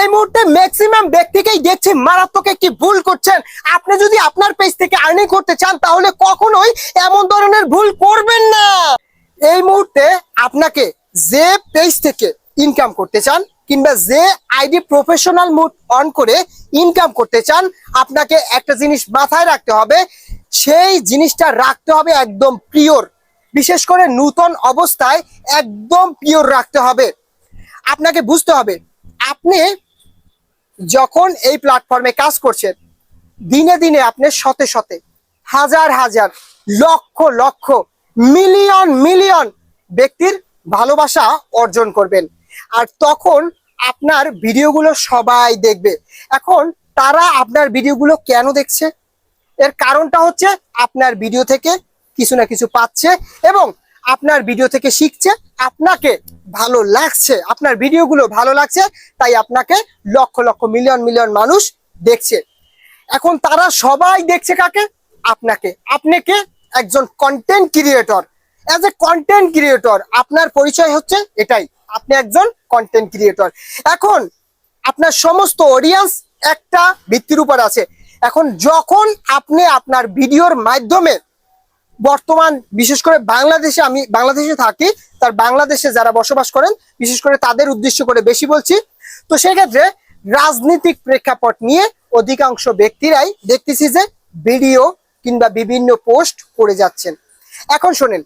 এই মুহূর্তে ম্যাক্সিমাম ব্যক্তিকেই দেখছি মারাত্মক একটি ভুল করছেন। আপনি যদি আপনার পেজ থেকে আর্নিং করতে চান, তাহলে কখনোই এমন ধরনের ভুল করবেন না। এই মুহূর্তে আপনাকে যে পেজ থেকে ইনকাম করতে চান, কিংবা যে আইডি প্রফেশনাল মুড অন করে ইনকাম করতে চান, আপনাকে একটা জিনিস মাথায় রাখতে হবে। সেই জিনিসটা রাখতে হবে একদম পিওর বিশেষ করে নূতন অবস্থায় একদম পিওর রাখতে হবে। আপনাকে বুঝতে হবে আপনি যখন এই প্ল্যাটফর্মে কাজ করছেন, দিনে দিনে আপনি শতে শতে হাজার হাজার, লক্ষ লক্ষ, মিলিয়ন মিলিয়ন ব্যক্তির ভালোবাসা অর্জন করবেন। আর তখন আপনার ভিডিওগুলো সবাই দেখবে। এখন তারা আপনার ভিডিওগুলো কেন দেখছে? এর কারণটা হচ্ছে আপনার ভিডিও থেকে কিছু না কিছু পাচ্ছে এবং আপনার ভিডিও থেকে শিখছে, আপনাকে ভালো লাগছে, আপনার ভিডিওগুলো ভালো লাগছে, তাই আপনাকে লক্ষ লক্ষ মিলিয়ন মিলিয়ন মানুষ দেখছে। এখন তারা সবাই দেখছে কাকে? আপনাকে। আপনাকে একজন content creator as a content creator আপনার পরিচয় হচ্ছে এটাই। আপনি একজন কন্টেন্ট ক্রিয়েটর এখন আপনার সমস্ত অডিয়েন্স একটা ভিত্তির উপর আছে। এখন যখন আপনি আপনার ভিডিওর মাধ্যমে বর্তমান, বিশেষ করে বাংলাদেশে আমি, বাংলাদেশে থাকি, তার বাংলাদেশে যারা বসবাস করেন, বিশেষ করে তাদের উদ্দেশ্য করে বেশি বলছি। তো সেক্ষেত্রে রাজনৈতিক প্রেক্ষাপট নিয়ে অধিকাংশ ব্যক্তিরাই দেখতেছি যে ভিডিও কিংবা বিভিন্ন পোস্ট করে যাচ্ছেন। এখন শোনেন,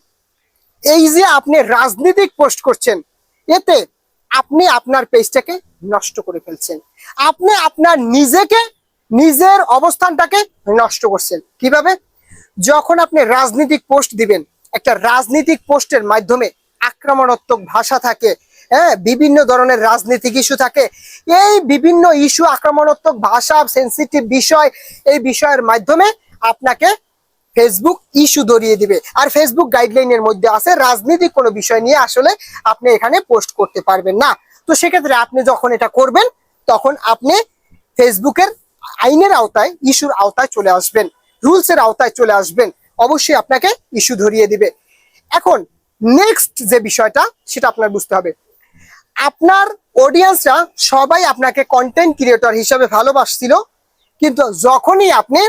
এই যে আপনি রাজনৈতিক পোস্ট করছেন, এতে আপনি আপনার পেজটাকে নষ্ট করে ফেলছেন। আপনি আপনার নিজেকে, নিজের অবস্থানটাকে নষ্ট করছেন। কীভাবে? যখন আপনি রাজনৈতিক পোস্ট দিবেন, একটা রাজনৈতিক পোস্টের মাধ্যমে আক্রমণাত্মক ভাষা থাকে হ্যাঁ বিভিন্ন ধরনের রাজনৈতিক ইস্যু থাকে, এই বিভিন্ন ইস্যু আক্রমণাত্মক ভাষা সেন্সিটিভ বিষয়, এই বিষয়ের মাধ্যমে আপনাকে ফেসবুক ইস্যু ধরিয়ে দিবে। আর ফেসবুক গাইডলাইনের মধ্যে আছে, রাজনৈতিক কোনো বিষয় নিয়ে আসলে আপনি এখানে পোস্ট করতে পারবেন না। তো সেক্ষেত্রে আপনি যখন এটা করবেন, তখন আপনি ফেসবুকের আইনের আওতায় ইস্যুর আওতায় চলে আসবেন। রুলসের আওতায় চলে আসবেন, অবশ্যই আপনাকে ইস্যু ধরিয়ে দিবে। এখন নেক্সট যে বিষয়টা, সেটা আপনার বুঝতে হবে। আপনার অডিয়েন্সরা সবাই আপনাকে কন্টেন্ট ক্রিয়েটর হিসাবে ভালোবাসছিল, কিন্তু যখনই আপনি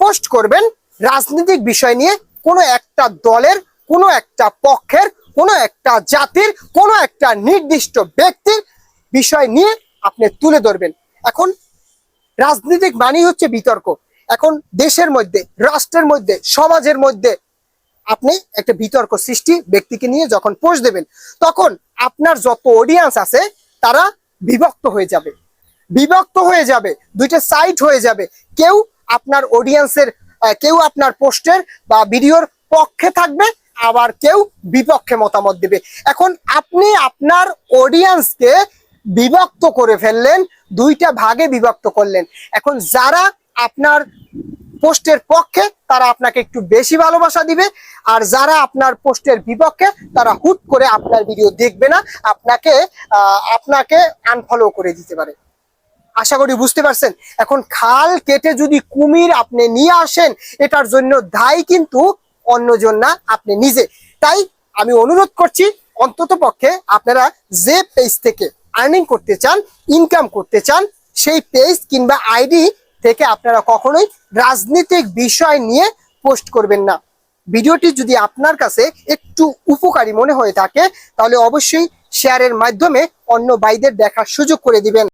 পোস্ট করবেন, রাজনৈতিক বিষয় নিয়ে কোনো একটা দলের, কোনো একটা পক্ষের, কোনো একটা জাতির, কোনো একটা নির্দিষ্ট ব্যক্তির বিষয় নিয়ে আপনি তুলে ধরবেন। এখন রাজনৈতিক মানেই হচ্ছে বিতর্ক। এখন দেশের মধ্যে, রাষ্ট্রের মধ্যে, সমাজের মধ্যে আপনি একটা বিতর্ক সৃষ্টি ব্যক্তিকে নিয়ে যখন পোস্ট দেবেন, তখন আপনার যত অডিয়েন্স আছে, তারা বিভক্ত হয়ে যাবে। বিভক্ত হয়ে যাবে, দুইটা সাইট হয়ে যাবে। কেউ আপনার অডিয়েন্সের কেউ আপনার পোস্টের বা ভিডিওর পক্ষে থাকবে, আবার কেউ বিপক্ষে মতামত দেবে। এখন আপনি আপনার অডিয়েন্সকে বিভক্ত করে ফেললেন, দুইটা ভাগে বিভক্ত করলেন। এখন যারা আপনার পোস্টের পক্ষে তারা আপনাকে একটু বেশি ভালোবাসা দিবে। আর যারা আপনার পোস্টের বিপক্ষে, তারা হুট করে আপনার ভিডিও দেখবে না, আপনাকে আপনাকে আনফলো করে দিতে পারে। আশা করি বুঝতে পারছেন? এখন খাল কেটে যদি কুমির আপনি নিয়ে আসেন, এটার জন্য দায়ী কিন্তু অন্যজন না, আপনি নিজে। তাই আমি অনুরোধ করছি, অন্তত পক্ষে আপনারা যে পেজ থেকে আর্নিং করতে চান ইনকাম করতে চান, সেই পেজ কিংবা আইডি থেকে আপনারা কখনোই রাজনৈতিক বিষয় নিয়ে পোস্ট করবেন না। ভিডিওটি যদি আপনার কাছে একটু উপকারী মনে হয়ে থাকে, তাহলে অবশ্যই শেয়ারের মাধ্যমে অন্য ভাইদের দেখার সুযোগ করে দিবেন।